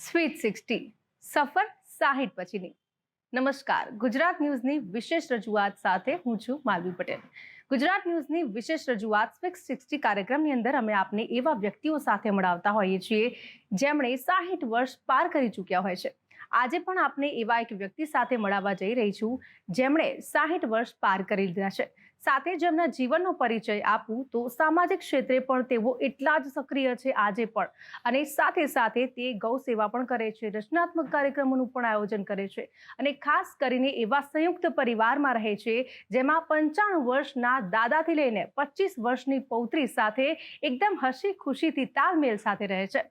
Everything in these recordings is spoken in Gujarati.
સ્વીટ સિક્સટી સફર સાહીઠ પછીની. નમસ્કાર, ગુજરાત ન્યૂઝની વિશેષ રજૂઆત સાથે હું છું માલવી પટેલ. ગુજરાત ન્યૂઝની વિશેષ રજૂઆત સ્વીટ સિક્સટી કાર્યક્રમની અંદર અમે આપને એવા વ્યક્તિઓ સાથે મળાવતા હોઈએ છીએ જેમણે સાહીઠ વર્ષ પાર કરી ચૂક્યા હોય છે. આજે પણ આપને એવા એક વ્યક્તિ સાથે મળાવવા જઈ રહી છું જેમણે સાહીઠ વર્ષ પાર કરી લીધા છે. સાથે જ એમના જીવનનો પરિચય આપું તો સામાજિક ક્ષેત્રે પણ તેઓ એટલા જ સક્રિય છે આજે પણ. અને સાથે સાથે તે ગૌ સેવા પણ કરે છે, રચનાત્મક કાર્યક્રમોનું પણ આયોજન કરે છે અને ખાસ કરીને એવા સંયુક્ત પરિવારમાં રહે છે જેમાં પંચાણું વર્ષના દાદાથી લઈને પચીસ વર્ષની પૌત્રી સાથે એકદમ હસી ખુશીથી તાલમેલ સાથે રહે છે.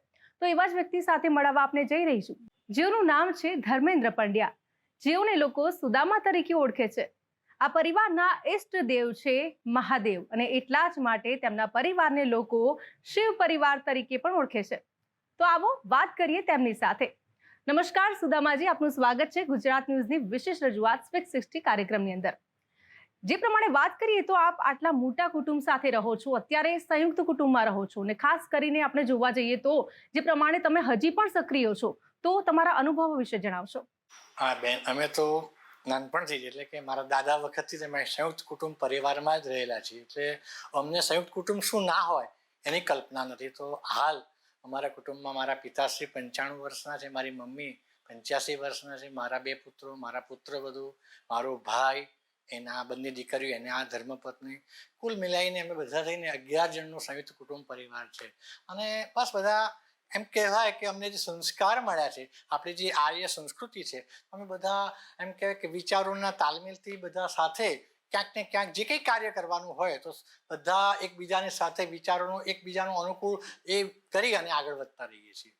તો એવા જ વ્યક્તિ સાથે મળવા આપણે જઈ રહી છું જેઓનું નામ છે ધર્મેન્દ્ર પંડ્યા. જેઓને લોકો સુદામા તરીકે ઓળખે છે. આ પરિવારના ઇષ્ટ દેવ છે મહાદેવ અને એટલા જ માટે તેમના પરિવારને લોકો શિવ પરિવાર તરીકે પણ ઓળખે છે. તો આવો વાત કરીએ તેમની સાથે. નમસ્કાર સુદામાજી, આપનું સ્વાગત છે ગુજરાત ન્યૂઝની વિશેષ રજૂઆત સ્પીક સિક્સટી કાર્યક્રમની અંદર. જે પ્રમાણે વાત કરીએ તો આપ આટલા મોટા કુટુંબ સાથે રહો છો, અત્યારે સંયુક્ત કુટુંબમાં રહો છો અને ખાસ કરીને આપણે જોવા જઈએ તો જે પ્રમાણે તમે હજી પણ સક્રિય છો, તો તમારા અનુભવો વિશે જણાવશો. હા બેન, અમે તો નાનપણથી જ, એટલે કે મારા દાદા વખતથી અમે સંયુક્ત કુટુંબ પરિવારમાં જ રહેલા છીએ. એટલે અમને સંયુક્ત કુટુંબ શું ના હોય, એની કલ્પના નથી. તો હાલ અમારા કુટુંબમાં મારા પિતાશ્રી પંચાણું વર્ષના છે, મારી મમ્મી પંચ્યાસી વર્ષના છે, મારા બે પુત્રો, મારા પુત્ર વધુ મારો ભાઈ, એના બંને દીકરીઓ, એને આ ધર્મપત્ની. કુલ મિલાઈને અમે બધા થઈને અગિયાર જણનું સંયુક્ત કુટુંબ પરિવાર છે. અને બસ બધા એમ કહેવાય કે અમને જે સંસ્કાર મળ્યા છે આપણી જે આર્ય સંસ્કૃતિ છે અમે બધા એમ કહેવાય કે વિચારોના તાલમેલથી બધા સાથે ક્યાંક ને ક્યાંક જે કંઈ કાર્ય કરવાનું હોય તો બધા એકબીજાની સાથે વિચારોનું એકબીજાનું અનુકૂળ એ કરી અને આગળ વધતા રહીએ છીએ.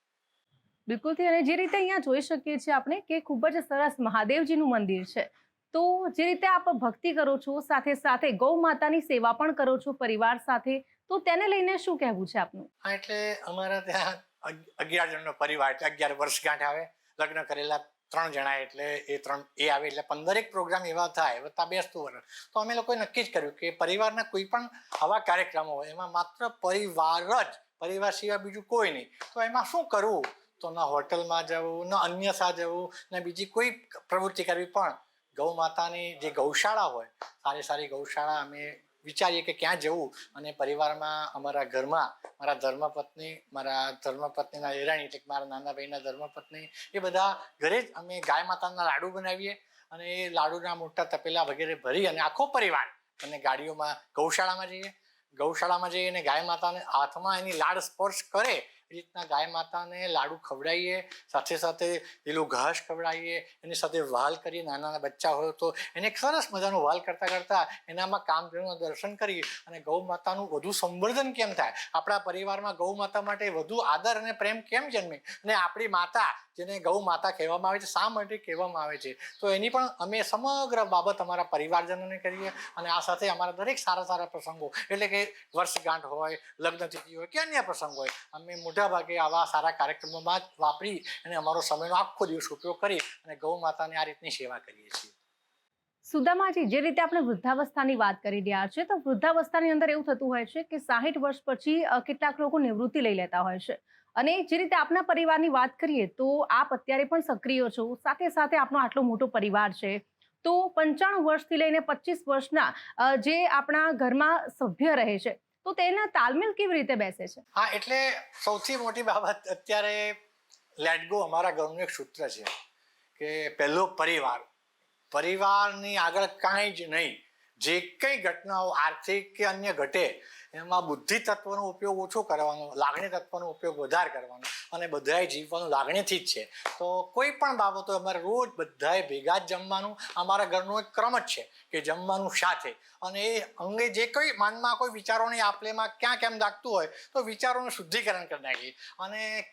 બિલકુલથી અને જે રીતે અહીંયા જોઈ શકીએ છીએ આપણે કે ખૂબ જ સરસ મહાદેવજીનું મંદિર છે. તો જે રીતે આપ ભક્તિ કરો છો સાથે સાથે ગૌ માતાની સેવા પણ કરો છો પરિવાર સાથે તો તેને લઈને શું કહેવું છે આપનું? એટલે અમારા ત્યાં અગિયાર જણનો પરિવાર એટલે અગિયાર વર્ષગાંઠ આવે. લગ્ન કરેલા ત્રણ જણા એટલે એ ત્રણ, એ આવે એટલે પંદરેક પ્રોગ્રામ એવા થાય, વત્તા બેસતું વર્ષ તો અમે લોકોએ નક્કી જ કર્યું કે પરિવારના કોઈ પણ આવા કાર્યક્રમો હોય, એમાં માત્ર પરિવાર જ, પરિવાર સિવાય બીજું કોઈ નહીં. તો એમાં શું કરવું? તો ના હોટલમાં જવું, ન અન્યથા જવું, ને બીજી કોઈ પ્રવૃત્તિ કરવી. પણ ગૌ માતાની જે ગૌશાળા હોય, સારી સારી ગૌશાળા અમે વિચારીએ કે ક્યાં જવું? અને પરિવારમાં અમારા ઘરમાં, મારા ધર્મપત્ની, મારા ધર્મપત્નીના હેરાણી, એટલે મારા નાના ભાઈના ધર્મપત્ની, એ બધા ઘરે જ અમે ગાય માતાના લાડુ બનાવીએ અને એ લાડુના મોટા તપેલા વગેરે ભરી અને આખો પરિવાર અને ગાડીઓમાં ગૌશાળામાં જઈએ. ગૌશાળામાં જઈએ અને ગાય માતાને હાથમાં એની લાડ સ્પર્શ કરે એ રીતના ગાય માતાને લાડુ ખવડાવીએ, સાથે સાથે પેલું ઘાસ ખવડાવીએ, એની સાથે વાલ કરીએ નાના નાના બચ્ચા હોય તો એને સરસ મજાનું વાલ કરતા કરતા એનામાં કામધેનુના દર્શન કરી અને ગૌ માતાનું વધુ સંવર્ધન કેમ થાય? આપણા પરિવારમાં ગૌ માતા માટે વધુ આદર અને પ્રેમ કેમ જન્મે? અને આપણી માતા, જેને ગૌ માતા કહેવામાં આવે છે, શા માટે કહેવામાં આવે છે? તો એની પણ અમે સમગ્ર બાબત અમારા પરિવારજનોને કરીએ અને આ સાથે અમારા દરેક સારા સારા પ્રસંગો, એટલે કે વર્ષગાંઠ હોય લગ્ન તિથિ હોય કે અન્ય પ્રસંગ હોય, અમે મોટા ભાગે આવા સારા કાર્યક્રમોમાં જ વાપરી અને અમારો સમયનો આખો દિવસ ઉપયોગ કરી અને ગૌ માતાની આ રીતની સેવા કરીએ છીએ. સુદામાજી, જે રીતે આપણે વૃદ્ધાવસ્થાની વાત કરી રહ્યા છે તો વૃદ્ધાવસ્થાની અંદર એવું થતું હોય છે કે સાહીઠ વર્ષ પછી કેટલાક લોકો નિવૃત્તિ લઈ લેતા હોય છે. અને જે રીતે આપના પરિવારની વાત કરીએ, તો આપ અત્યારે પણ સક્રિય છો, સાથે સાથે આપનો આટલો મોટો પરિવાર છે. તો પંચાણું વર્ષથી લઈને પચીસ વર્ષના જે આપણા ઘરમાં સભ્ય રહે છે તો તેના તાલમેલ કેવી રીતે બેસે છે? હા, એટલે સૌથી મોટી બાબત અત્યારે લેટ ગો અમારા ઘરનું એક સૂત્ર છે કે પહેલો પરિવાર. પરિવારની આગળ કાંઈ જ નહીં. જે કંઈ ઘટનાઓ આર્થિક કે અન્ય ઘટે, એમાં બુદ્ધિ તત્વનો ઉપયોગ ઓછો કરવાનો લાગણી તત્વનો ઉપયોગ વધારે કરવાનો અને બધાએ જીવવાનું લાગણીથી જ છે. તો કોઈ પણ બાબતો અમારે રોજ બધાએ ભેગા જ જમવાનું, અમારા ઘરનો એક ક્રમ જ છે કે જમવાનું સાથે. અને એ અંગે જે કોઈ મનમાં કોઈ વિચારોની આપલેમાં ક્યાં કેમ લાગતું હોય, તો વિચારોનું શુદ્ધિકરણ કરી નાખીએ. અને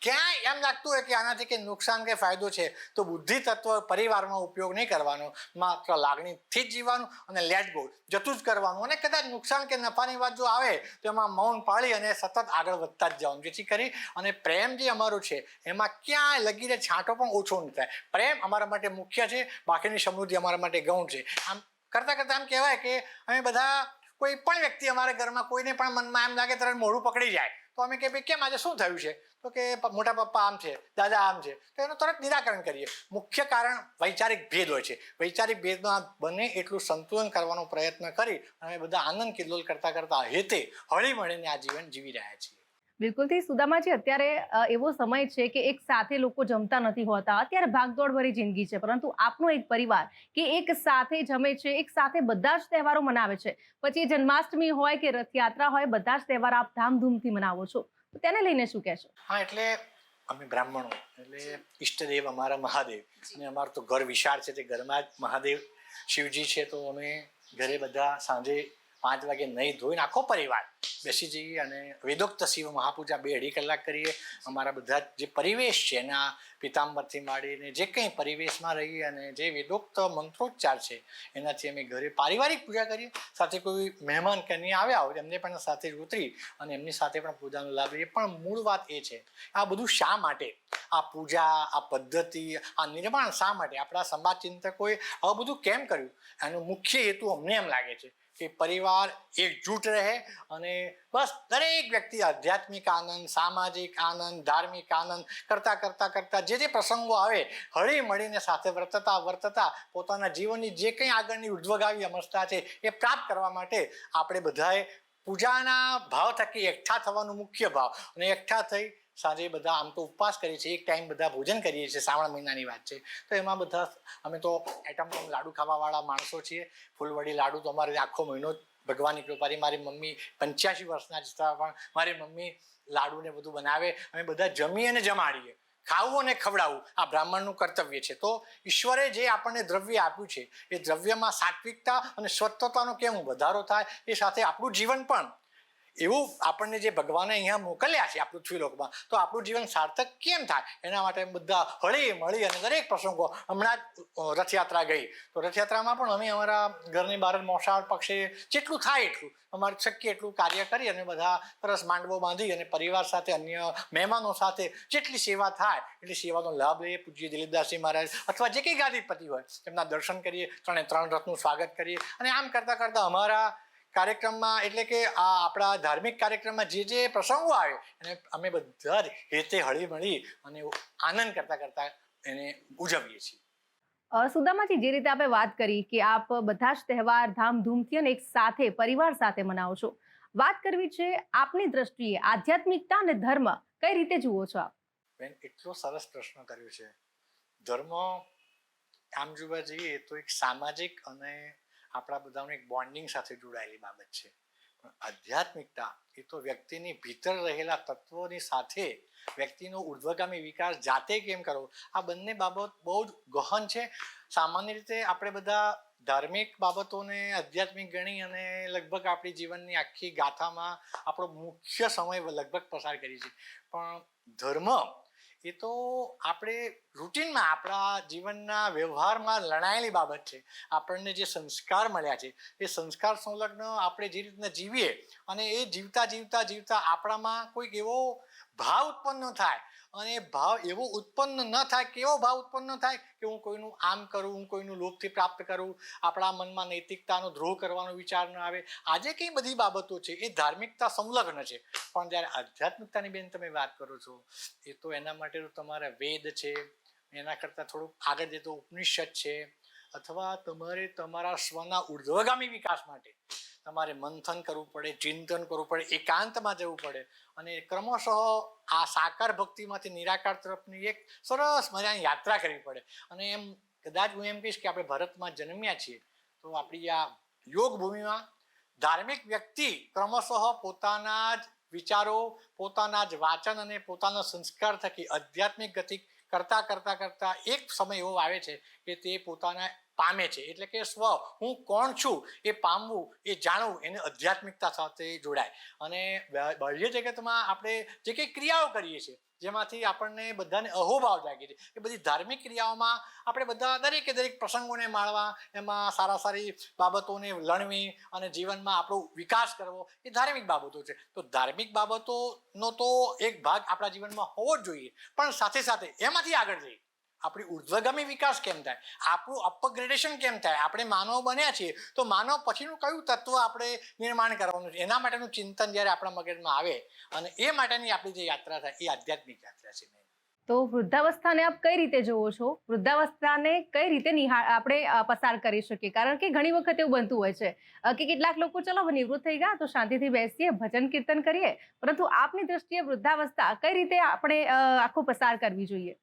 ક્યાંય એમ લાગતું હોય કે આનાથી કે નુકસાન કે ફાયદો છે, તો બુદ્ધિ તત્વ પરિવારમાં ઉપયોગ નહીં કરવાનો. માત્ર લાગણીથી જ જીવવાનું અને લેટ ગો જતું જ કરવાનું. અને કદાચ નુકસાન કે નફાની વાત જો આવે, તો એમાં મૌન પાળી અને સતત આગળ વધતા જ જવાનું. જેથી કરી અને પ્રેમ જે અમારું છે, એમાં ક્યાંય લગીને છાંટો પણ ઓછો નહીં થાય. પ્રેમ અમારા માટે મુખ્ય છે, બાકીની સમૃદ્ધિ અમારા માટે ગૌણ છે. આમ કરતાં કરતાં એમ કહેવાય કે અમે બધા કોઈ પણ વ્યક્તિ અમારા ઘરમાં કોઈને પણ મનમાં એમ લાગે તરત મોઢું પકડી જાય. તો અમે કે ભાઈ, કેમ આજે શું થયું છે? તો કે મોટા પપ્પા આમ છે, દાદા આમ છે. તો એનું તરત નિરાકરણ કરીએ. મુખ્ય કારણ વૈચારિક ભેદ હોય છે. વૈચારિક ભેદમાં બને એટલું સંતુલન કરવાનો પ્રયત્ન કરી અને બધા આનંદ કિલ્લોલ કરતા કરતા હેતે હળી મળીને આ જીવન જીવી રહ્યા છીએ. બિલકુલથી સુદામાજી અત્યારે એવો સમય છે કે એક સાથે લોકો જમતા નથી હોતા. અત્યારે ભાગદોડ ભરી જિંદગી છે. પરંતુ આપનો એક પરિવાર કે એક સાથે જમે છે, એક સાથે બધા જ તહેવારો મનાવે છે. પછી જન્માષ્ટમી હોય કે રથયાત્રા હોય, બધા જ તહેવાર આપ ધામધૂમથી મનાવો છો. તો તેને લઈને શું કહેશો? હા, એટલે અમે બ્રાહ્મણો, એટલે ઈષ્ટદેવ અમારા મહાદેવ. અને અમારું તો ઘર વિશાળ છે, તે ઘરમાં જ મહાદેવ શિવજી છે, તો અમે ઘરે બધા સાંજે પાંચ વાગે નહીં ધોઈને આખો પરિવાર બેસી જઈએ અને વેદોક્ત શિવ મહાપૂજા બે અઢી કલાક કરીએ. અમારા બધા જે પરિવેશ છે, એના પિતાંબરથી માંડીને જે કંઈ પરિવેશમાં રહીએ અને જે વેદોક્ત મંત્રોચ્ચાર છે, એનાથી અમે ઘરે પારિવારિક પૂજા કરીએ. સાથે કોઈ મહેમાન કે નહીં આવ્યા હોય, એમને પણ સાથે ઉતરી અને એમની સાથે પણ પૂજાનો લાભ લઈએ. પણ મૂળ વાત એ છે. આ બધું શા માટે? આ પૂજા, આ પદ્ધતિ, આ નિર્માણ શા માટે? આપણા સમાજ ચિંતકોએ આ બધું કેમ કર્યું? એનો મુખ્ય હેતુ અમને એમ લાગે છે કે પરિવાર એકજૂટ રહે અને બસ દરેક વ્યક્તિ આધ્યાત્મિક આનંદ, સામાજિક આનંદ, ધાર્મિક આનંદ કરતાં કરતાં કરતાં જે જે પ્રસંગો આવે, હળી મળીને સાથે વર્તતા વર્તતા પોતાના જીવનની જે કંઈ આગળની ઉદ્વગાવી અમસ્તા છે એ પ્રાપ્ત કરવા માટે આપણે બધાએ પૂજાના ભાવ થકી એકઠા થવાનું મુખ્ય ભાવ. અને એકઠા થઈ સાંજે બધા આમ તો ઉપવાસ કરીએ છીએ, એક ટાઈમ બધા ભોજન કરીએ છીએ, શ્રાવણ મહિનાની વાત છે. તો એમાં બધા અમે તો આઈટમ લાડુ ખાવાવાળા માણસો છીએ. ફૂલવડી લાડુ તો અમારે આખો મહિનો ભગવાનની કૃપાથી મારી મમ્મી પંચ્યાસી વર્ષના જતા પણ મારી મમ્મી લાડુને બધું બનાવે, અમે બધા જમીએ અને જમાડીએ. ખાવું અને ખવડાવવું આ બ્રાહ્મણનું કર્તવ્ય છે. તો ઈશ્વરે જે આપણને દ્રવ્ય આપ્યું છે, એ દ્રવ્યમાં સાત્વિકતા અને સ્વચ્છતાનો કેમ વધારો થાય, એ સાથે આપણું જીવન પણ એવું આપણને જે ભગવાને અહીંયા મોકલ્યા છે આ પૃથ્વીલોકમાં, તો આપણું જીવન સાર્થક કેમ થાય? એના માટે બધા હળી મળી અને દરેક પ્રસંગો હમણાં જ રથયાત્રા ગઈ. તો રથયાત્રામાં પણ અમે અમારા ઘરની બહાર મોસાળ પક્ષે જેટલું થાય એટલું, અમારે શક્ય એટલું કાર્ય કરી અને બધા સરસ માંડવો બાંધી અને પરિવાર સાથે, અન્ય મહેમાનો સાથે જેટલી સેવા થાય, એટલી સેવાનો લાભ લઈએ. પૂજ્ય દિલીપદાસજી મહારાજ અથવા જે કંઈ ગાદીપતિ હોય તેમના દર્શન કરીએ, ત્રણે ત્રણ રથનું સ્વાગત કરીએ. અને આમ કરતાં કરતાં અમારા કાર્યક્રમમાં એટલે કે આ આપણા ધાર્મિક કાર્યક્રમમાં જે જે પ્રસંગો આવે એને અમે બધા જ હેતે હળી મળી અને આનંદ કરતા કરતા એને ઉજવીએ છીએ. સુદામાજી જે રીતે આપણે વાત કરી કે આપ બધા જ તહેવાર ધામધૂમથી અને એક સાથે પરિવાર સાથે મનાવો છો વાત કરવી છે આપની દ્રષ્ટિએ આધ્યાત્મિકતા અને ધર્મ કઈ રીતે જુઓ છો આપ? બેન એટલો સરસ પ્રશ્ન કર્યો છે. ધર્મ આમ જોવા જઈએ તો એક સામાજિક અને આપણા બધાનું એક બોન્ડિંગ સાથે જોડાયેલી બાબત છે. પણ આધ્યાત્મિકતા એ તો વ્યક્તિની ભીતર રહેલા તત્વોની સાથે વ્યક્તિનો ઉર્ધ્વગામી વિકાસ જાતે કેમ કરવો? આ બંને બાબત બહુ જ ગહન છે. સામાન્ય રીતે આપણે બધા ધાર્મિક બાબતોને આધ્યાત્મિક ગણી અને લગભગ આપણી જીવનની આખી ગાથામાં આપણો મુખ્ય સમય લગભગ પસાર કરીએ છીએ. પણ ધર્મ એ તો આપણે રૂટીનમાં આપણા જીવનના વ્યવહારમાં લણાયેલી બાબત છે. આપણને જે સંસ્કાર મળ્યા છે, એ સંસ્કાર સંલગ્ન આપણે જે રીતના જીવીએ અને એ જીવતા જીવતા જીવતા આપણામાં કોઈક એવો ભાવ ઉત્પન્ન થાય અને ભાવ એવો ઉત્પન્ન ન થાય કેવો ભાવ ઉત્પન્ન થાય કે હું કોઈનું આમ કરું, હું કોઈનું લોભથી પ્રાપ્ત કરું, આપણા મનમાં નૈતિકતાનો દ્રોહ કરવાનો વિચાર ન આવે. આજે કઈ બધી બાબતો છે એ ધાર્મિકતા સંલગ્ન છે. પણ જ્યારે આધ્યાત્મિકતાની બેન તમે વાત કરો છો, એ તો એના માટે તમારા વેદ છે, એના કરતાં થોડુંક આગળ જતો ઉપનિષદ છે અથવા તમારે તમારા સ્વના ઉર્ધ્વગામી વિકાસ માટે તમારે મંથન કરવું પડે, ચિંતન કરવું પડે, એકાંતમાં જવું પડે. અને ક્રમશઃ આ સાકાર ભક્તિમાંથી નિરાકાર તરફની એક સરસ મજાની યાત્રા કરવી પડે. અને એમ કદાચ હું એમ કહીશ કે આપણે ભારતમાં જન્મ્યા છીએ, તો આપણી આ યોગ ભૂમિમાં ધાર્મિક વ્યક્તિ ક્રમશઃ પોતાના જ વિચારો, પોતાના જ વાચન અને પોતાના સંસ્કાર થકી આધ્યાત્મિક ગતિ કરતા કરતા કરતા એક સમય એવો આવે છે કે તે પોતાના પામે છે. એટલે કે સ્વ, હું કોણ છું એ પામવું, એ જાણવું, એને આધ્યાત્મિકતા સાથે જોડાય. અને બાહ્ય જગતમાં આપણે જે કંઈ ક્રિયાઓ કરીએ છીએ, જેમાંથી આપણને બધાને અહોભાવ જાગે છે, એ બધી ધાર્મિક ક્રિયાઓમાં આપણે બધા દરેકે દરેક પ્રસંગોને માણવા, એમાં સારા સારી બાબતોને લણવી અને જીવનમાં આપણો વિકાસ કરવો, એ ધાર્મિક બાબતો છે. તો ધાર્મિક બાબતોનો તો એક ભાગ આપણા જીવનમાં હોવો જ જોઈએ. પણ સાથે સાથે એમાંથી આગળ જઈ આપણી ઉર્ધ્વગામી વિકાસ કેમ થાય? આપણું અપગ્રેડેશન કેમ થાય? આપણે માનવ બન્યા છીએ, તો માનવ પછીનું કયું તત્વ આપણે નિર્માણ કરવાનું છે? એના માટેનું ચિંતન જ્યારે આપણા મગજમાં આવે, અને એ માટેની આપણી જે યાત્રા થાય, એ આધ્યાત્મિક યાત્રા છે તો વૃદ્ધાવસ્થાને આપ કઈ રીતે જોવો છો? વૃદ્ધાવસ્થાને કઈ રીતે નિહા, આપણે પસાર કરી શકીએ? કારણ કે ઘણી વખત એવું બનતું હોય છે કે કેટલાક લોકો, ચલો, નિવૃત્ત થઈ ગયા, તો શાંતિથી બેસીએ, ભજન કીર્તન કરીએ. પરંતુ આપની દ્રષ્ટિએ વૃદ્ધાવસ્થા કઈ રીતે આપણે આખો પસાર કરવી જોઈએ?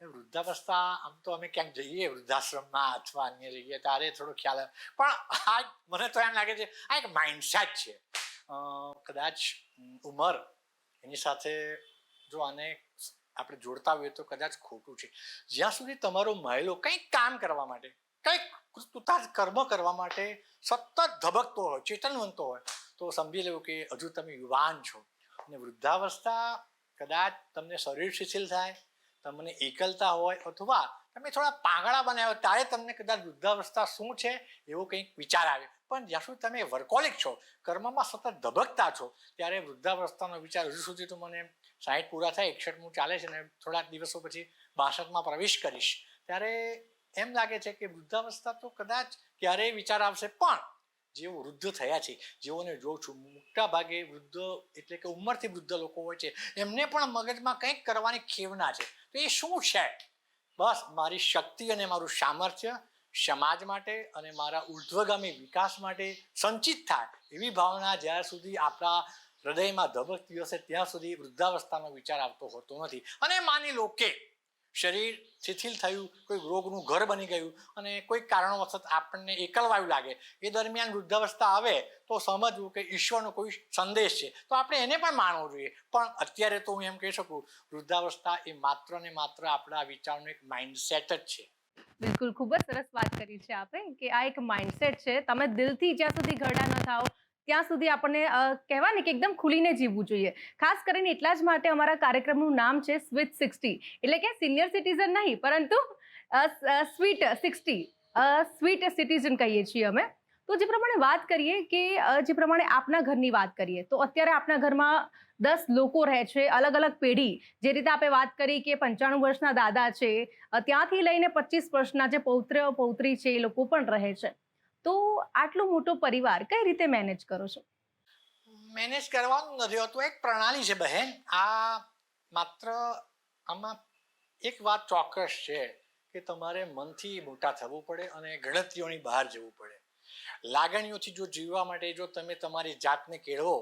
વૃદ્ધાવસ્થા, આમ તો અમે ક્યાંક જઈએ, વૃદ્ધાશ્રમમાં અથવા અન્ય જઈએ ત્યારે થોડો ખ્યાલ આવે. પણ આ મને તો એમ લાગે છે, આ એક માઇન્ડસેટ છે. કદાચ ઉંમર એની સાથે જો આને આપણે જોડતા હોઈએ તો કદાચ ખોટું છે. જ્યાં સુધી તમારો મહિલો કંઈક કામ કરવા માટે, કંઈક કૃતુતા કર્મ કરવા માટે સતત ધબકતો હોય, ચેતનવંતો હોય, તો સમજી લેવું કે હજુ તમે યુવાન છો. અને વૃદ્ધાવસ્થા કદાચ તમને શરીર શિથિલ થાય તમને એકલતા હોય અથવા તમે થોડા પાંગળા બનાવ્યો ત્યારે તમને કદાચ વૃદ્ધાવસ્થા શું છે એવો કંઈક વિચાર આવે. પણ જ્યાં સુધી તમે વર્કોલિક છો, કર્મમાં સતત ધબકતા છો, ત્યારે વૃદ્ધાવસ્થાનો વિચાર હજુ સુધી તો મને સાહીઠ પૂરા થાય એકસઠમું ચાલે છે ને થોડાક દિવસો પછી બાસઠમાં પ્રવેશ કરીશ. ત્યારે એમ લાગે છે કે વૃદ્ધાવસ્થા તો કદાચ ક્યારેય વિચાર આવશે, પણ જેઓ વૃદ્ધ થયા છે, જેઓને જોઉં છું મોટા ભાગે વૃદ્ધ એટલે કે ઉંમરથી વૃદ્ધ લોકો હોય છે, એમને પણ મગજમાં કંઈક કરવાની ખેવના છે. તો એ શું છે? બસ મારી શક્તિ અને મારું સામર્થ્ય સમાજ માટે અને મારા ઉર્ધ્વગામી વિકાસ માટે સંચિત થાય એવી ભાવના જ્યાં સુધી આપણા હૃદયમાં ધબકતી હશે, ત્યાં સુધી વૃદ્ધાવસ્થાનો વિચાર આવતો હોતો નથી. અને માની લો કે શરીર શિથિલ થયું કોઈ રોગનું ઘર બની ગયું અને કોઈ કારણોવશ આપણને એકલવાયું લાગે. એ દરમિયાન વૃદ્ધાવસ્થા આવે તો સમજવું કે ઈશ્વરનો કોઈ સંદેશ છે. તો આપણે એને પણ માનવો જોઈએ. પણ અત્યારે તો હું એમ કહી શકું, વૃદ્ધાવસ્થા એ માત્ર ને માત્ર આપણા વિચારનું એક માઇન્ડસેટ જ છે. બિલકુલ. ખૂબ જ સરસ વાત કરી છે આપે કે આ એક માઇન્ડસેટ છે. તમે દિલથી જ્યાં સુધી ઘરડા ન થાઓ ત્યાં સુધી આપણને કહેવાય ને કે એકદમ ખુલીને જીવવું જોઈએ. ખાસ કરીને એટલા જ માટે અમારા કાર્યક્રમનું નામ છે સ્વીટ સિક્સટી એટલે કે સિનિયર સિટીઝન નહીં, પરંતુ સ્વીટ સિક્સટી સ્વીટ સિટીઝન કહીએ છીએ અમે. તો જે પ્રમાણે વાત કરીએ કે જે પ્રમાણે આપના ઘરની વાત કરીએ, તો અત્યારે આપના ઘરમાં દસ લોકો રહે છે અલગ અલગ પેઢી. જે રીતે આપણે વાત કરી કે પંચાણું વર્ષના દાદા છે ત્યાંથી લઈને પચીસ વર્ષના જે પૌત્ર, પૌત્રી છે, એ લોકો પણ રહે છે. તો આટલો મોટો પરિવાર કઈ રીતે મેનેજ કરો છો? મેનેજ કરવાનું નથી હોતું, એક પ્રણાલી છે બહેન. આ માત્ર આમાં એક વાત ચોક્કસ છે કે તમારે મનથી મોટા થવું પડે અને ગણતરીઓની બહાર જવું પડે. લાગણીઓથી જો જીવવા માટે જો તમે તમારી જાતને કેળવો,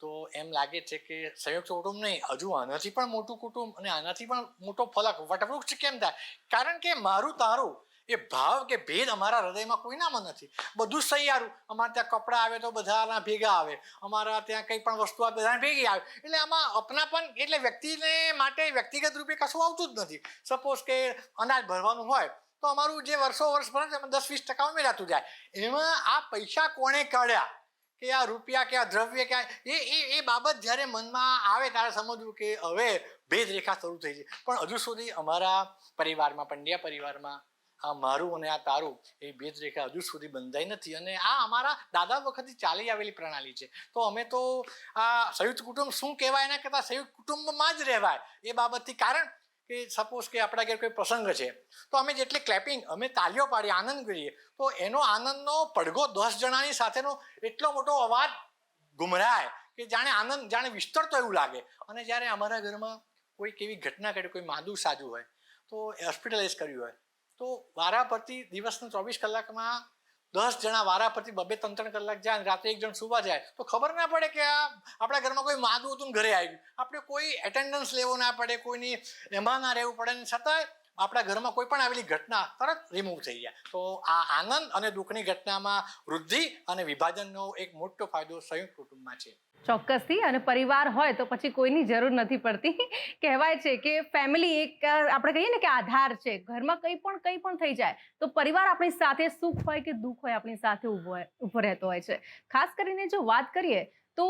તો એમ લાગે છે કે સંયુક્ત કુટુંબ નહીં, હજુ આનાથી પણ મોટું કુટુંબ અને આનાથી પણ મોટો ફલક, વટવૃક્ષ કેમ થાય? કારણ કે મારું તારું એ ભાવ કે ભેદ અમારા હૃદયમાં કોઈનામાં નથી. બધું સહિયારું. અમારે ત્યાં કપડાં આવે તો બધાના ભેગા આવે. અમારા ત્યાં કંઈ પણ વસ્તુ આવે બધાને ભેગી આવે. એટલે આમાં અપનાપન એટલે વ્યક્તિને માટે વ્યક્તિગત રૂપે કશું આવતું જ નથી. સપોઝ કે અનાજ ભરવાનું હોય, તો અમારું જે વર્ષો વર્ષ ભરે એમાં દસ વીસ ટકા ઉમેરાતું જાય. એમાં આ પૈસા કોણે કાઢ્યા? કે આ રૂપિયા કે આ દ્રવ્ય કે એ એ એ બાબત જ્યારે મનમાં આવે ત્યારે સમજવું કે હવે ભેદરેખા શરૂ થઈ છે. પણ હજુ સુધી અમારા પરિવારમાં, પંડ્યા પરિવારમાં આ મારું અને આ તારું એ ભેદરેખા હજુ સુધી બંધાઈ નથી અને આ અમારા દાદા વખતથી ચાલી આવેલી પ્રણાલી છે. તો અમે તો આ સંયુક્ત કુટુંબ શું કહેવાય? એના કરતાં સંયુક્ત કુટુંબમાં જ રહેવાય. એ બાબતથી કારણ કે સપોઝ કે આપણા ઘેર કોઈ પ્રસંગ છે, તો અમે જેટલી ક્લેપિંગ અમે તાલીઓ પાડીએ આનંદ કરીએ, તો એનો આનંદનો પડઘો દસ જણાની સાથેનો એટલો મોટો અવાજ ગુમરાય કે જાણે આનંદ, જાણે વિસ્તરતો એવું લાગે. અને જ્યારે અમારા ઘરમાં કોઈક એવી ઘટના ઘટે કોઈ માદું સાજું હોય, તો હોસ્પિટલાઇઝ કર્યું હોય તો વારાફરતી દિવસના ચોવીસ કલાકમાં દસ જણા વારાફરતી બબે ત્રણ ત્રણ કલાક જાય અને રાત્રે એક જણ સુવા જાય, તો ખબર ના પડે કે આ આપણા ઘરમાં કોઈ માદું હતું ઘરે આવ્યું. આપણે કોઈ એટેન્ડન્સ લેવો ના પડે, કોઈની એમાં ના રહેવું પડે ને છતાંય આપણા ઘરમાં કોઈ પણ આવેલી ઘટના તરત રિમૂવ થઈ જાય. તો આ આનંદ અને દુઃખની ઘટનામાં વૃદ્ધિ અને વિભાજનનો એક મોટો ફાયદો સંયુક્ત કુટુંબમાં છે. ચોક્કસથી અને પરિવાર હોય તો પછી કોઈની જરૂર નથી પડતી. કહેવાય છે કે ફેમિલી એક, આપણે કહીએ ને કે આધાર છે. ઘરમાં કંઈ પણ કંઈ પણ થઈ જાય તો પરિવાર આપણી સાથે સુખ હોય કે દુઃખ હોય આપણી સાથે ઊભો ઊભો રહેતો હોય છે. ખાસ કરીને જો વાત કરીએ તો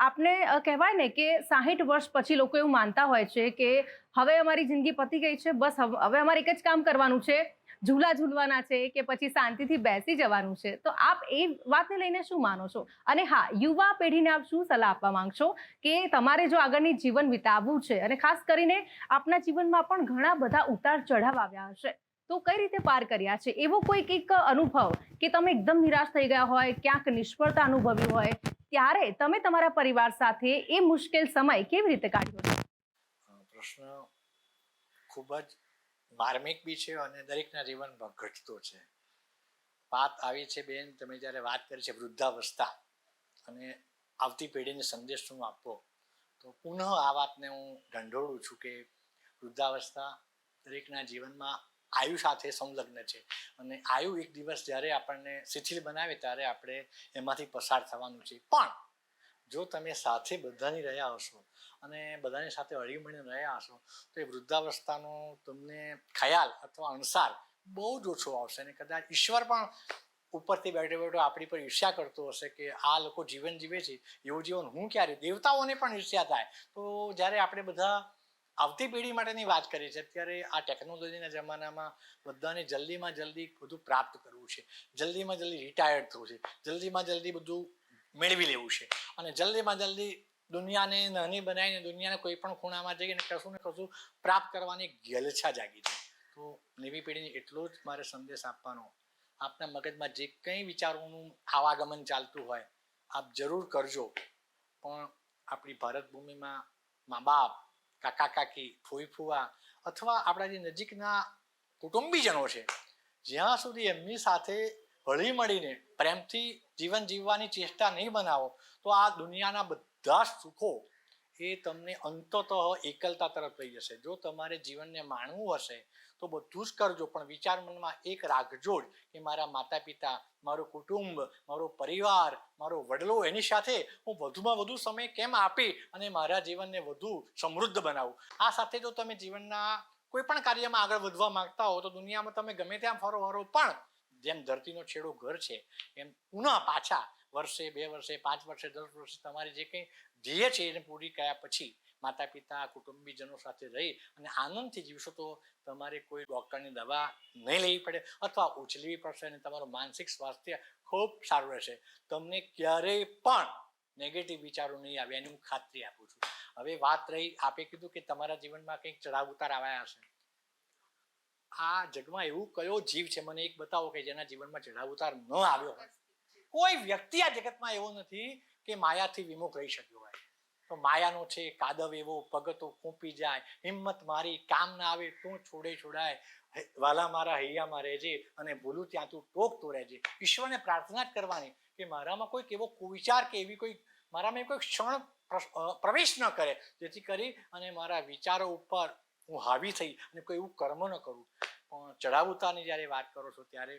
આપણે કહેવાય ને કે સાહીઠ વર્ષ પછી લોકો એવું માનતા હોય છે કે હવે અમારી જિંદગી પતી ગઈ છે, બસ હવે અમારે એક જ કામ કરવાનું છે. ઝૂલા ઝૂલવાના છે કે પછી શાંતિથી બેસી જવાનું છે. તો આપ એ વાતને લઈને શું માનો છો? અને હા, યુવા પેઢીને આપ શું સલાહ આપવા માંગશો? કે તમારે જો આગળની જીવન વિતાવવું છે અને ખાસ કરીને આપના જીવનમાં પણ ઘણા બધા ઉતાર ચઢાવ આવ્યા હશે. તો કઈ રીતે પાર કર્યા છે? એવો કોઈક એક અનુભવ કે તમે એકદમ નિરાશ થઈ ગયા હોય, ક્યાંક નિષ્ફળતા અનુભવી હોય, ત્યારે તમે તમારા પરિવાર સાથે એ મુશ્કેલ સમય કેવી રીતે કાઢ્યો પ્રશ્ન ખૂબ જ માર્મિક બી છે અને દરેકના જીવનમાં ઘટતો છે. વાત આવી છે બેન, તમે જ્યારે વાત કરી છે વૃદ્ધાવસ્થા, અને આવતી પેઢીને સંદેશ શું આપવો તો પુનઃ આ વાતને હું ઢંઢોળું છું કે વૃદ્ધાવસ્થા દરેકના જીવનમાં આયુ સાથે સંલગ્ન છે. અને આયુ એક દિવસ જ્યારે આપણને શિથિલ બનાવે ત્યારે આપણે એમાંથી પસાર થવાનું છે. પણ જો તમે સાથે બધાની રહ્યા હશો અને બધાની સાથે હળીમળીને રહ્યા હશો, તો એ વૃદ્ધાવસ્થાનો તમને ખ્યાલ અથવા અણસાર બહુ જ ઓછો આવશે અને કદાચ ઈશ્વર પણ ઉપરથી બેઠો બેઠો આપણી પર ઈર્ષ્યા કરતો હશે કે આ લોકો જીવન જીવે છે, એવું જીવન હું ક્યારે? દેવતાઓને પણ ઈર્ષ્યા થાય. તો જ્યારે આપણે બધા આવતી પેઢી માટેની વાત કરીએ છીએ, અત્યારે આ ટેકનોલોજીના જમાનામાં બધાને જલ્દીમાં જલ્દી બધું પ્રાપ્ત કરવું છે. જલ્દીમાં જલ્દી રિટાયર્ડ થવું છે. જલ્દીમાં જલ્દી બધું મેળવી લેવું છે. અને જલ્દીમાં જલ્દી દુનિયાને નાની બનાવીને દુનિયાના કોઈ પણ ખૂણામાં જઈને કશું ને કશું પ્રાપ્ત કરવાની ગેલછા જાગી છે. તો નવી પેઢીને એટલો જ મારે સંદેશ આપવાનો. આપના મગજમાં જે કંઈ વિચારોનું આવાગમન ચાલતું હોય, આપ જરૂર કરજો. પણ આપણી ભારત ભૂમિમાં મા બાપ કાકા કાકી ફૂઈ ફૂવા અથવા આપણા જે નજીકના કુટુંબીજનો છે, જ્યાં સુધી એમની સાથે હળી મળીને પ્રેમથી જીવન જીવવાની ચેષ્ટા નહીં બનાવો, તો આ દુનિયાના બધા સુખો એ તમને અંતતઃ એકલતા તરફ લઈ જશે. જો તમારે જીવનને માણવું હશે, તો બધું જ કરજો, પણ વિચાર મનમાં એક રાગજોડ કે મારા માતા પિતા મારું કુટુંબ, મારો પરિવાર, મારો વડલો એની સાથે હું વધુમાં વધુ સમય કેમ આપી અને મારા જીવનને વધુ સમૃદ્ધ બનાવું? આ સાથે જો તમે જીવનના કોઈ પણ કાર્યમાં આગળ વધવા માંગતા હો, તો દુનિયામાં તમે ગમે ત્યાં ફરો ફરો પણ જેમ ધરતીનો છેડો ઘર છે, એમ પુનઃ પાછા વર્ષે, બે વર્ષે, પાંચ વર્ષે, દસ વર્ષે તમારી જે કંઈ ધ્યેય છે એને પૂરી કર્યા પછી માતા પિતા કુટુંબીજનો સાથે રહી અને આનંદથી જીવશો તો તમારે કોઈ ડૉક્ટરની દવા નહીં લેવી પડે અથવા ઉછલવી પડશે અને તમારું માનસિક સ્વાસ્થ્ય ખૂબ સારું રહેશે. તમને ક્યારેય પણ નેગેટિવ વિચારો નહીં આવે એની હું ખાતરી આપું છું. હવે વાત રહી, આપે કીધું કે તમારા જીવનમાં કંઈક ચઢાવ ઉતાર આવ્યા હશે. આ જગમાં એવું કયો જીવ છે? મને એક બતાવો કે જેના જીવનમાં ચઢાવ ઉતાર ન આવ્યો હોય. કોઈ વ્યક્તિ આ જગતમાં એવો નથી કે માયાથી વિમુખ રહી શક્યો હોય. તો માયાનો છે, કાદવ એવો, પગતો ખૂંપી જાય, હિંમત મારી, કામ ના આવે, તું છોડે છોડાય. વાલા મારા હૈયામાં રહેજે અને ભૂલું ત્યાં તું ટોકતો રહેજે. ઈશ્વરને પ્રાર્થના જ કરવાની કે મારામાં કોઈક એવો કુવિચાર કે એવી કોઈ, મારામાં કોઈ ક્ષણ પ્રવેશ ન કરે. જેથી કરી અને મારા વિચારો ઉપર હું હાવી થઈ અને કોઈ એવું કર્મ ન કરું. પણ ચઢાવ ઉતારની જ્યારે વાત કરો છો, ત્યારે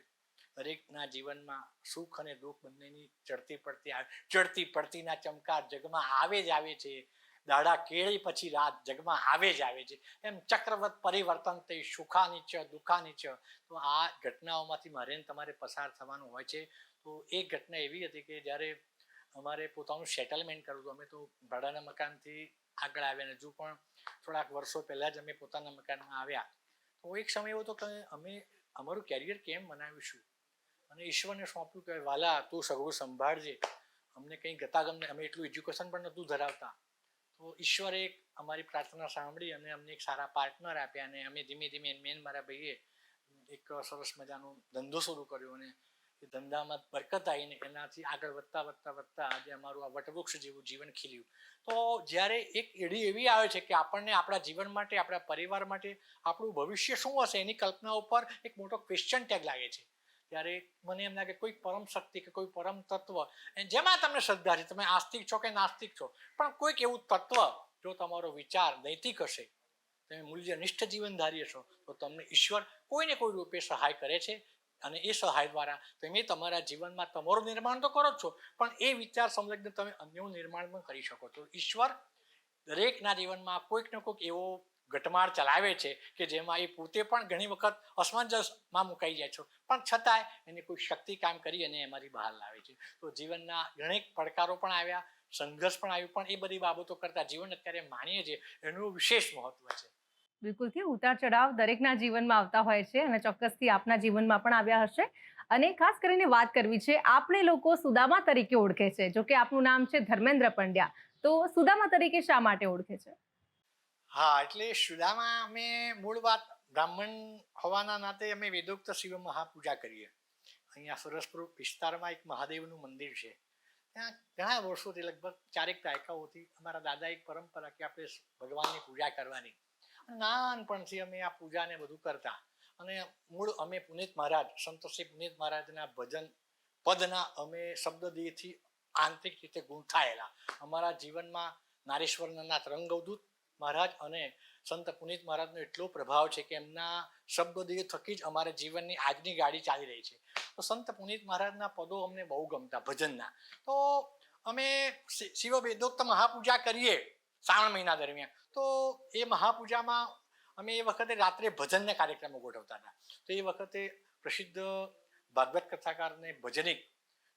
દરેકના જીવનમાં સુખ અને દુઃખ બંનેની ચડતી પડતી આવે ચડતી પડતીના ચમકાર જગમાં આવે જ આવે છે. દાડા કેળી પછી રાત જગમાં આવે જ આવે છે. એમ ચક્રવત પરિવર્તન થઈ, સુખાની છે, દુઃખાની છે, તો આ ઘટનાઓમાંથી મારે તમારે પસાર થવાનું હોય છે. તો એક ઘટના એવી હતી કે જ્યારે અમારે પોતાનું સેટલમેન્ટ કરવું હતું, અમે તો ભાડાના મકાનથી આગળ આવ્યા હજુ પણ થોડાક વર્ષો પહેલાં જ અમે પોતાના મકાનમાં આવ્યા. તો એક સમય એવો હતો કે અમે અમારું કેરિયર કેમ બનાવીશું? અને ઈશ્વરને સોંપ્યું કે વાલા, તું સગળું સંભાળજે. અમને કંઈ ગતાગમને, અમે એટલું એજ્યુકેશન પણ નહોતું ધરાવતા. તો ઈશ્વરે એક અમારી પ્રાર્થના સાંભળી અને અમને એક સારા પાર્ટનર આપ્યા અને અમે ધીમે ધીમે, મેન મારા ભાઈએ એક સરસ મજાનો ધંધો શરૂ કર્યો અને એ ધંધામાં બરકત આવીને એનાથી આગળ વધતા વધતા વધતા આજે અમારું આ વટવૃક્ષ જેવું જીવન ખીલ્યું. તો જ્યારે એક એડી એવી આવે છે કે આપણને આપણા જીવન માટે, આપણા પરિવાર માટે, આપણું ભવિષ્ય શું હશે એની કલ્પના ઉપર એક મોટો ક્વેશ્ચન ટેગ લાગે છે. ત્યારે મને એમ લાગે કોઈ પરમ શક્તિ કે કોઈ પરમ તત્વ જેમાં તમને શ્રદ્ધા છે, તમે આસ્તિક છો કે નાસ્તિક છો, પણ કોઈક એવું તત્વ જો તમારો વિચાર નૈતિક હશે, તમે મૂલ્યનિષ્ઠ જીવન ધારી હશો, તો તમને ઈશ્વર કોઈને કોઈ રૂપે સહાય કરે છે? અને એ સહાય દ્વારા તમે તમારા જીવનમાં તમારું નિર્માણ તો કરો જ છો, પણ એ વિચાર સંલગ્ન તમે અન્યનું નિર્માણ પણ કરી શકો છો. ઈશ્વર દરેકના જીવનમાં કોઈક ને કોઈક એવો ઘટમાળ ચલાવે છે કે જેમાં એ પોતે પણ ઘણી વખત અસમંજસમાં મુકાઈ જાય છે. પણ છતાંય એને કોઈ શક્તિ કામ કરી અને એમાંથી બહાર લાવે છે. તો જીવનના ઘણી પડકારો પણ આવ્યા, સંઘર્ષ પણ આવ્યું, પણ એ બધી બાબતો કરતાં જીવન અત્યારે માનીએ છીએ, એનું વિશેષ મહત્વ છે. બિલકુલથી ઉતાર ચઢાવ દરેકના જીવનમાં આવતા હોય છે અને ચોક્કસથી આપના જીવનમાં પણ આવ્યા હશે. અને ખાસ કરીને વાત કરવી છે આપણે લોકો સુદામા તરીકે ઓળખે છે, જો કે આપનું નામ છે ધર્મેન્દ્ર પંડ્યા. તો સુદામા તરીકે શા માટે ઓળખે છે? હા, એટલે સુદામા અમે મૂળ વાત બ્રાહ્મણ હોવાના નાતે અમે વેદોક્ત શિવ મહાપૂજા કરીએ. અહીંયા સરસપુર વિસ્તારમાં એક મહાદેવનું મંદિર છે. ત્યાં ઘણા વર્ષોથી લગભગ ચારેક દાયકાઓથી અમારા દાદા એક પરંપરા કે આપણે ભગવાનની પૂજા કરવાની. નાનપણથી અમે આ પૂજાને બધું કરતા. અને મૂળ અમે પુનિત મહારાજ સંતોષી પુનિત મહારાજના ભજન પદના અમે શબ્દદેહથી આંતરિક રીતે ગૂંથાયેલા. અમારા જીવનમાં નારેશ્વરનાથ રંગવદૂત મહારાજ અને સંત પુનિત મહારાજનો એટલો પ્રભાવ છે કે એમના શબ્દદેહ થકી જ અમારા જીવનની આજની ગાડી ચાલી રહી છે. તો સંત પુનિત મહારાજના પદો અમને બહુ ગમતા ભજનના. તો અમે શિવ વેદોક્ત મહાપૂજા કરીએ. શ્રાવણ મહિના દરમિયાન. તો એ મહાપૂજામાં અમે એ વખતે રાત્રે ભજનના કાર્યક્રમો ગોઠવતા હતા. તો એ વખતે પ્રસિદ્ધ ભાગવત કથાકારને ભજનિક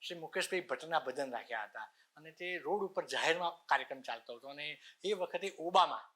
શ્રી મુકેશભાઈ ભટ્ટના ભજન રાખ્યા હતા. અને તે રોડ ઉપર જાહેરમાં કાર્યક્રમ ચાલતો હતો. અને એ વખતે ઓબામા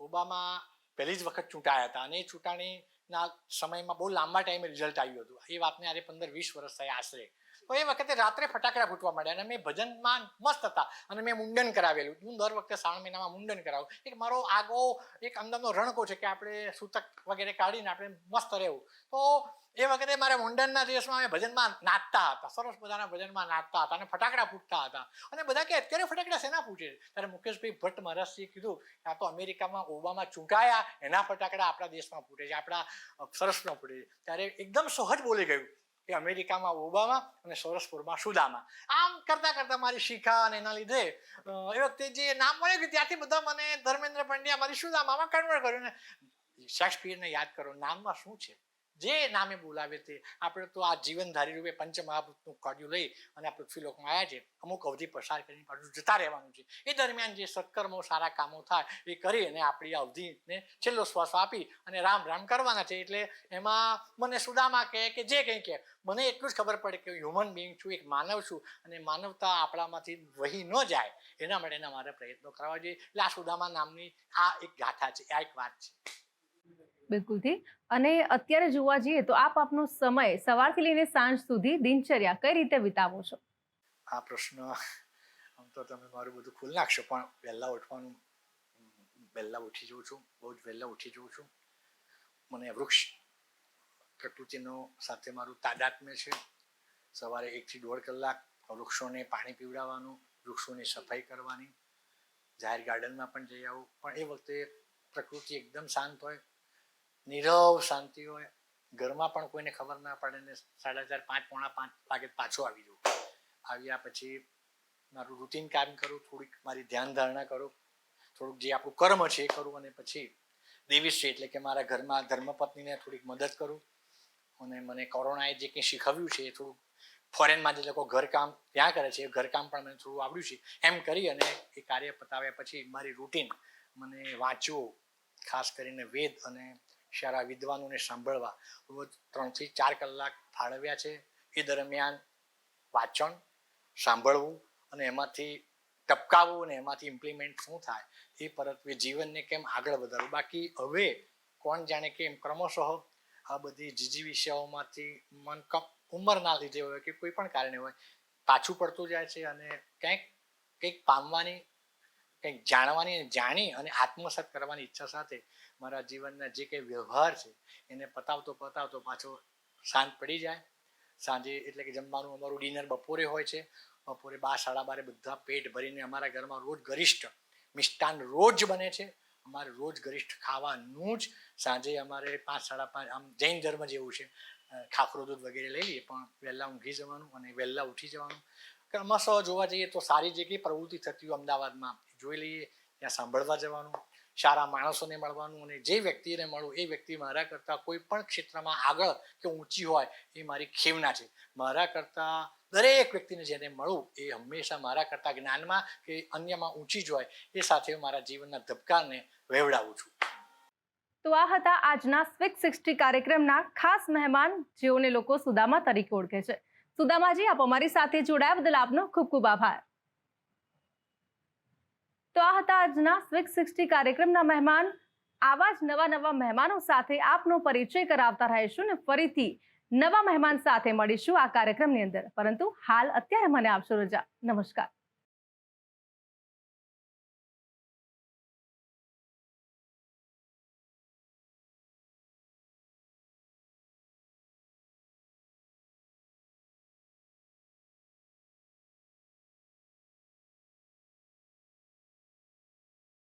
ઓબામા પહેલી જ વખત ચૂંટાયા હતા. અને એ ચૂંટણીના સમયમાં બહુ લાંબા ટાઈમે રિઝલ્ટ આવ્યું હતું. એ વાતને આજે પંદર વીસ વર્ષ થયા આશરે. તો એ વખતે રાત્રે ફટાકડા ફૂટવા માંડ્યા અને મેં ભજનમાં મસ્ત હતા. અને મેં મુંડન કરાવેલું. હું દર વખતે શ્રાવણ મહિનામાં મુંડન કરાવું. એક મારો આગો એક અંદરનો રણકો છે કે આપણે સૂતક વગેરે કાઢીને આપણે મસ્ત રહેવું. તો એ વખતે મારા મુંડનના દિવસમાં અમે ભજનમાં નાચતા હતા. સરસ બધાના ભજનમાં નાચતા હતા અને ફટાકડા ફૂટતા હતા. અને બધા કે અત્યારે ફટાકડા શેના ફૂટે? ત્યારે મુકેશભાઈ ભટ્ટ મહારાજજીએ કીધું કે આ તો અમેરિકામાં ઓબામા ચૂંટાયા. એના ફટાકડા આપણા દેશમાં ફૂટે છે. આપણા સરસમાં ફૂટે છે. ત્યારે એકદમ સહજ બોલી ગયું. કે અમેરિકામાં, ઓબામા અને સોરસપુરમાં, સુદામા. આમ કરતા કરતા મારી શિખા અને એના લીધે એ વખતે જે નામ મળ્યું કે ત્યાંથી બધા મને ધર્મેન્દ્ર પંડ્યા મારી સુદામામાં કન્વર્ટ કર્યું. ને શેક્સપિયરને યાદ કરો, નામમાં શું છે? જે નામે બોલાવે તે. આપણે તો આ જીવનધારી રૂપે પંચમહાભૂતનું કડ્યું લઈ અને આ પૃથ્વીલોકમાં આવ્યા છે અમુક અવધિ પસાર કરીને પાછું જતા રહેવાનું છે. એ દરમિયાન જે સત્કર્મો, સારા કામો થાય, એ કરી અને આપણી આ અવધિને છેલ્લો શ્વાસ આપી અને રામ રામ કરવાના છે. એટલે એમાં મને સુદામા કહે કે, જે કંઈ કહે, મને એટલું જ ખબર પડે કે હું હ્યુમન બિંગ છું, એક માનવ છું અને માનવતા આપણામાંથી વહી ન જાય. એના માટેના મારે પ્રયત્નો કરવા જોઈએ. એટલે આ સુદામા નામની આ એક ગાથા છે. આ એક વાત છે. બિલકુલથી અને અત્યારે જોવા જઈએ તો આપ આપનો સમય સવારથી લઈને સાંજ સુધી દિનચર્યા કઈ રીતે વિતાવો છો? આ પ્રશ્ન આમ તો તમે મારું બધું ખોલી નાખશો, પણ વહેલા ઉઠવાનું, વહેલા ઉઠી જઉં છું, બહુ જ વહેલા ઉઠી જઉં છું. મને વૃક્ષ પ્રકૃતિનો સાથે મારું તાદાત્મ્ય છે. સવારે એકથી દોઢ કલાક વૃક્ષોને પાણી પીવડાવવાનું, વૃક્ષોની સફાઈ કરવાની, જાહેર ગાર્ડનમાં પણ જઈ આવું. પણ એ વખતે પ્રકૃતિ એકદમ શાંત હોય નીરવ શાંતિ હોય ઘરમાં પણ કોઈને ખબર ના પડે ને સાડા ચાર, પાંચ, પોણા પાંચ વાગે પાછો આવી જવું. આવ્યા પછી મારું રૂટીન કામ કરું, થોડીક મારી ધ્યાન ધારણા કરું, થોડુંક જે આપણું કર્મ છે એ કરું અને પછી દેવીશ્રી એટલે કે મારા ઘરમાં ધર્મપત્નીને થોડીક મદદ કરું અને મને કોરોનાએ જે કંઈ શીખવ્યું છે એ થોડુંક ફોરેનમાં જે લોકો ઘરકામ ત્યાં કરે છે એ ઘરકામ પણ મને થોડું આવડ્યું છે એમ કરી અને એ કાર્ય પતાવ્યા પછી મારી રૂટીન મને વાંચવું ખાસ કરીને વેદ અને સારા વિદ્વાનોને સાંભળવા. ત્રણથી ચાર કલાક ફાળવ્યા છે. એ દરમિયાન વાંચન સાંભળવું અને એમાંથી ટપકાવવું અને એમાંથી ઇમ્પ્લિમેન્ટ શું થાય એ પરત્વે જીવનને કેમ આગળ વધારવું. બાકી હવે કોણ જાણે કે એમ ક્રમશઃ આ બધી જીજી વિષયોમાંથી મન કપ ઉંમરના લીધે હોય કે કોઈ પણ કારણે હોય, પાછું પડતું જાય છે અને કંઈક કંઈક પામવાની કંઈક જાણવાની જાણી અને આત્મસાત કરવાની ઈચ્છા સાથે મારા જીવનના જે કંઈ વ્યવહાર છે, એને પતાવતો પતાવતો પાછો શાંત પડી જાય. સાંજે એટલે કે જમવાનું અમારું ડિનર બપોરે હોય છે. બપોરે બાર સાડા બારે બધા પેટ ભરીને અમારા ઘરમાં રોજ ગરિષ્ઠ મિષ્ટાન રોજ બને છે. અમારે રોજ ગરિષ્ઠ ખાવાનું જ સાંજે અમારે પાંચ સાડા પાંચ આમ જૈન ધર્મ જેવું છે. ખાખરો દૂધ વગેરે લઈ લઈએ, પણ વહેલા ઊંઘી જવાનું અને વહેલા ઉઠી જવાનું. ક્રમશઃ જોવા જઈએ તો સારી જે કંઈ પ્રવૃત્તિ થતી હોય અમદાવાદમાં જોઈ લઈએ, ત્યાં સાંભળવા જવાનું, સારા માણસોને મળવાનું અને જે વ્યક્તિને મળું એ વ્યક્તિ મારા કરતાં કોઈ પણ ક્ષેત્રમાં આગળ કે ઊંચી હોય એ મારી ખેવના છે. મારા કરતાં દરેક વ્યક્તિને જેને મળું એ હંમેશા મારા કરતાં જ્ઞાનમાં કે અન્યમાં ઊંચી જ હોય એ સાથે મારા જીવનના ધબકારને વહેવડાવું છું. તો આ હતા આજના સ્વિક સિક્સટી કાર્યક્રમના ખાસ મહેમાન જેઓને લોકો સુદામા તરીકે ઓળખે છે. સુદામાજી, આપ અમારી સાથે જોડાયા બદલ આપનો ખૂબ ખૂબ આભાર. તો આ હતા આજના સ્વિક સિક્સટી કાર્યક્રમના મહેમાન. આવા જ નવા નવા મહેમાનો સાથે આપનો પરિચય કરાવતા રહીશું ને ફરીથી નવા મહેમાન સાથે મળીશું આ કાર્યક્રમની અંદર. પરંતુ હાલ અત્યારે મને આપશો રજા. નમસ્કાર.